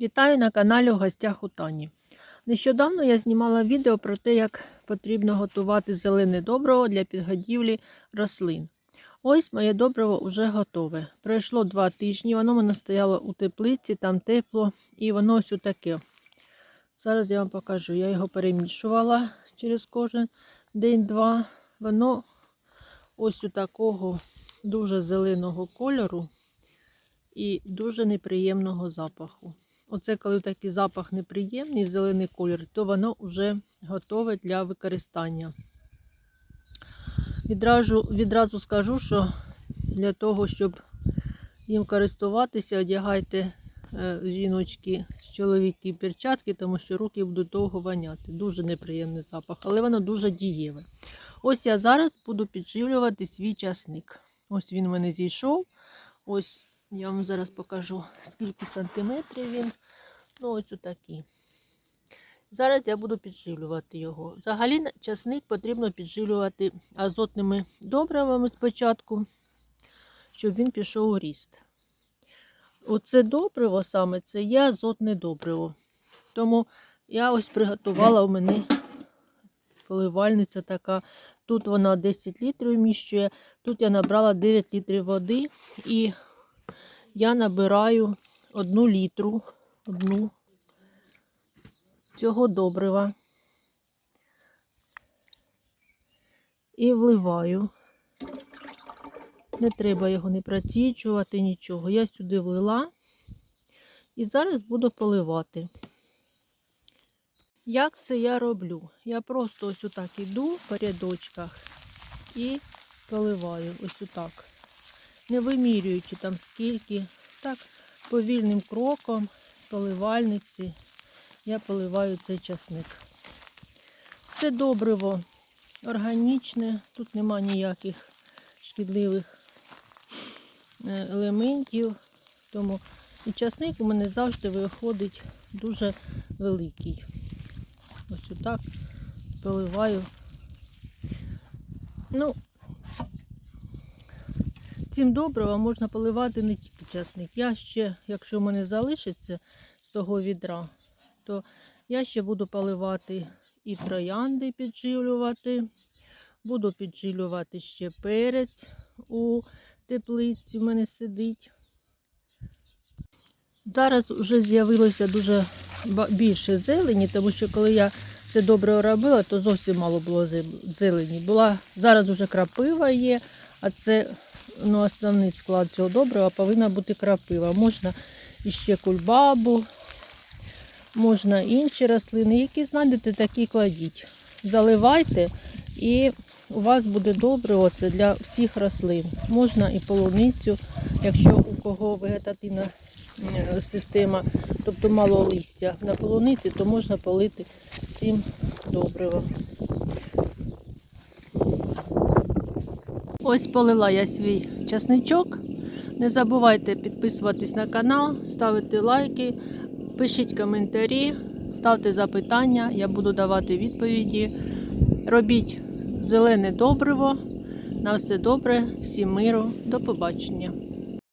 Вітаю на каналі у гостях у Тані. Нещодавно я знімала відео про те, як потрібно готувати зелене добриво для підгодівлі рослин. Ось моє добриво вже готове. Пройшло два тижні, воно в мене стояло у теплиці, там тепло, і воно ось таке. Зараз я вам покажу. Я його перемішувала через кожен день-два. Воно ось у такого дуже зеленого кольору і дуже неприємного запаху. Оце коли такий запах неприємний, зелений колір, то воно вже готове для використання. Відразу, відразу скажу, що для того, щоб їм користуватися, одягайте е, жіночки, чоловіки перчатки, тому що руки будуть довго воняти. Дуже неприємний запах, але воно дуже дієве. Ось я зараз буду підживлювати свій часник. Ось він у мене зійшов. Ось я вам зараз покажу, скільки сантиметрів він. Ну, ось отакий. Зараз я буду підживлювати його. Взагалі, часник потрібно підживлювати азотними добривами спочатку, щоб він пішов у ріст. Оце добриво саме це є азотне добриво. Тому я ось приготувала у мене поливальниця така. Тут вона 10 літрів вміщує, тут я набрала 9 літрів води і я набираю одну літру одну цього добрива і вливаю. Не треба його не протічувати, нічого. Я сюди влила і зараз буду поливати. Як це я роблю? Я просто ось отак іду по рядочках і поливаю ось отак. Не вимірюючи там скільки. Так, повільним кроком з поливальниці я поливаю цей часник. Це добриво органічне, тут нема ніяких шкідливих е, елементів. Тому і часник у мене завжди виходить дуже великий. Ось отак поливаю. Ну, цим добривом можна поливати не тільки часник. Я ще, якщо в мене залишиться з того відра, то я ще буду поливати і троянди підживлювати. Буду підживлювати ще перець у теплиці в мене сидить. Зараз вже з'явилося дуже більше зелені, тому що коли я це добре робила, то зовсім мало було зелені. Була, зараз вже крапива є, а це ну, основний склад цього добрива повинна бути крапива. Можна іще кульбабу, можна інші рослини, які знайдете, такі кладіть. Заливайте і у вас буде добре оце для всіх рослин. Можна і полуницю, якщо у кого вегетативна е, система, тобто мало листя на полуниці, то можна полити цим добривом. Ось полила я свій часничок. Не забувайте підписуватись на канал, ставити лайки, пишіть коментарі, ставте запитання, я буду давати відповіді. Робіть зелене добриво. На все добре, всім миру, до побачення.